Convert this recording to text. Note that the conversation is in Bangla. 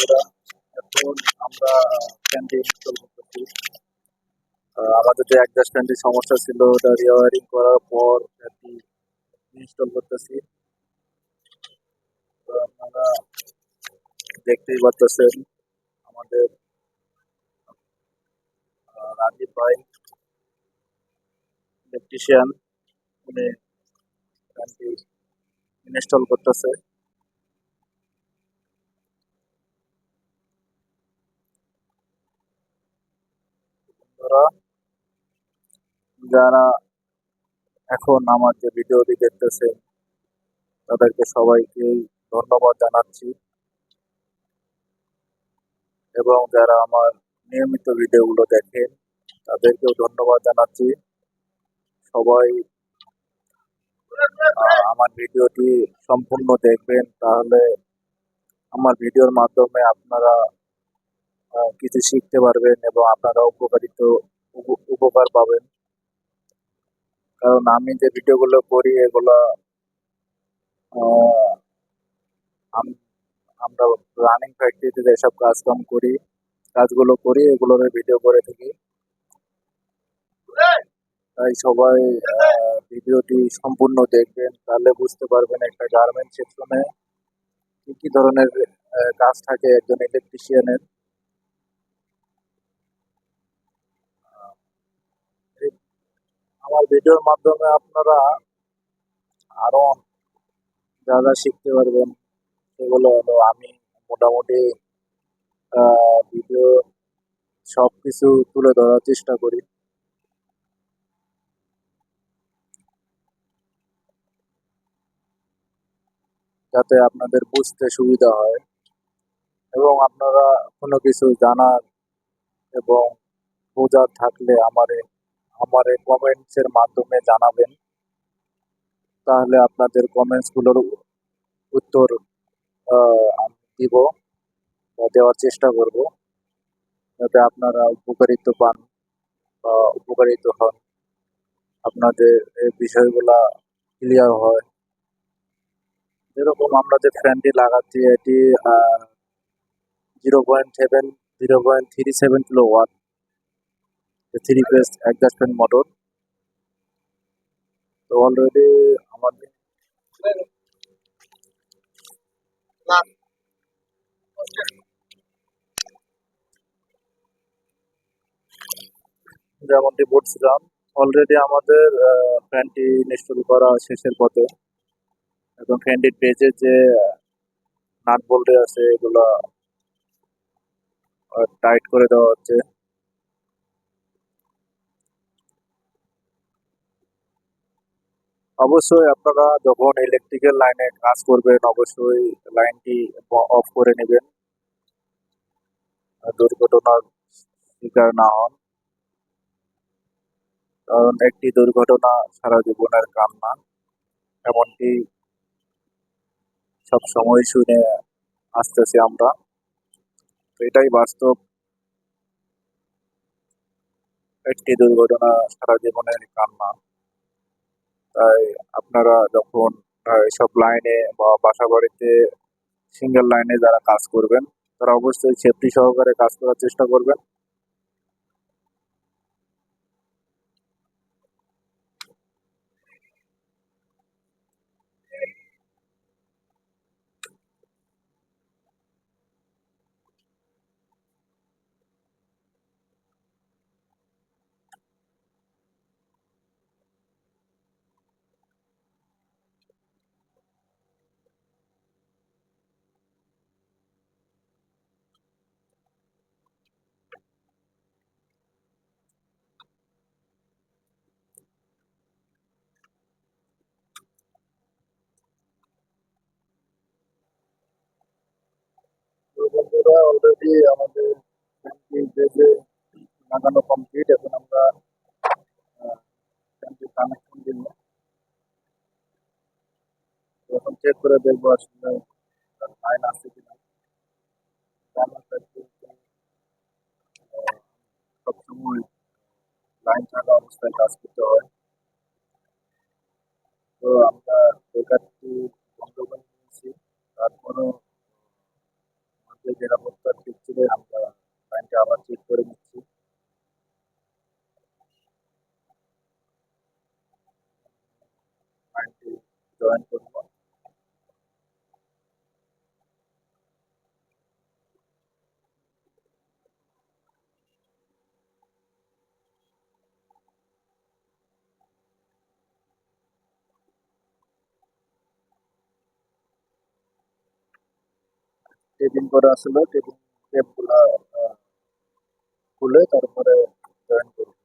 বন্ধুরা, এখন আমরা ফ্যানটি ইনস্টল করতেছি। আমাদের যে অ্যাডজাস্ট সমস্যা ছিল ওটা রিওয়ারিং করার পর ফ্যানটি ইনস্টল করতেছি। আপনারা দেখতেই পাচ্ছেন আমাদের রাজীব ভাই ইলেকট্রিশিয়ান উনি ইনস্টল করতেছে। বন্ধুরা, যারা এখন আমার যে ভিডিওটি দেখতেছেন, তাদেরকে সবাইকে ধন্যবাদ জানাচ্ছি। এবং যারা আমার নিয়মিত ভিডিওগুলো দেখেন, তাদেরকেও ধন্যবাদ জানাচ্ছি। সবাই আমার ভিডিওটি সম্পূর্ণ দেখবেন, তাহলে আমার ভিডিওর মাধ্যমে আপনারা কিছু শিখতে পারবেন এবং আপনারা উপকারিত উপ- উপকার পাবেন। কারণ আমি যে ভিডিওগুলো করি, এগুলো আমরা রানিং ফ্যাক্টরিতে যেসব কাজ কাম করি, কাজগুলো করি, এগুলোর ভিডিও করে থাকি। তাই সবাই ভিডিওটি সম্পূর্ণ দেখবেন, তাহলে বুঝতে পারবেন একটা গার্মেন্ট সেকশনে কি কি ধরনের কাজ থাকে একজন ইলেকট্রিশিয়ানের আমার ভিডিওর মাধ্যমে আপনারা আরও যা যা শিখতে পারবেন, সেগুলো হলো আমি মোটামুটি ভিডিও সব কিছু তুলে ধরার চেষ্টা করি। যাতে আপনাদের বুঝতে সুবিধা হয় এবং আপনারা কোনো কিছু জানার এবং বোঝার থাকলে আমারে আমারে কমেন্টসের মাধ্যমে জানাবেন। তাহলে আপনাদের কমেন্টসগুলোর উত্তর আমি দিব বা দেওয়ার চেষ্টা করব। যাতে আপনারা উপকারিত পান বা উপকারিত হন। আপনাদের এই বিষয়গুলা ক্লিয়ার হয়। যেরকম আমরা যে ফ্যানটি লাগাচ্ছি, এটি zero point seven zero point three seven kilo watt three phase adjustment motor তো অলরেডি আমাদের যেমনটি বলছিলাম অলরেডি আমাদের ফ্যানটি ইনস্টল করা শেষের পথে। এবং ফ্যানটির পেজে যে নাট বল্টে আছে, এগুলো টাইট করে দেওয়া হচ্ছে। অবশ্যই আপনারা যখন ইলেকট্রিক্যাল লাইনে কাজ করবেন, অবশ্যই লাইনটি অফ করে নেবেন। দুর্ঘটনার শিকার না হন। কারণ একটি দুর্ঘটনা সারা জীবনের কান্না এমনটি সব সময় শুনে আসতেছি আমরা। তো এটাই বাস্তব। একটি দুর্ঘটনা সারা জীবনের কান্না। তাই আপনারা যখন এসব লাইনে বা বাসা বাড়িতে সিঙ্গেল লাইনে যারা কাজ করবেন, তারা অবশ্যই সেফটি সহকারে কাজ করার চেষ্টা করবেন। বন্ধুরা অলরেডি আমাদের লাগানো কমপ্লিট এখন আমরা কানেকশন দিব। এখন চেক করে দেখব আসলে লাইন আছে কিনা। সবসময় লাইন থাকা অবস্থায় কাজ করতে হয়। তো আমরা বেকারটি বন্ধ করে দিয়েছি। তারপরও আমাদের আমাদের ঠিক দিক আমরা লাইনটা আবার চেক করে নিচ্ছি। লাইনটি জয়েন করব টেপিং করা আসলে টেপিং টেপগুলো খুলে তারপরে জয়েন করব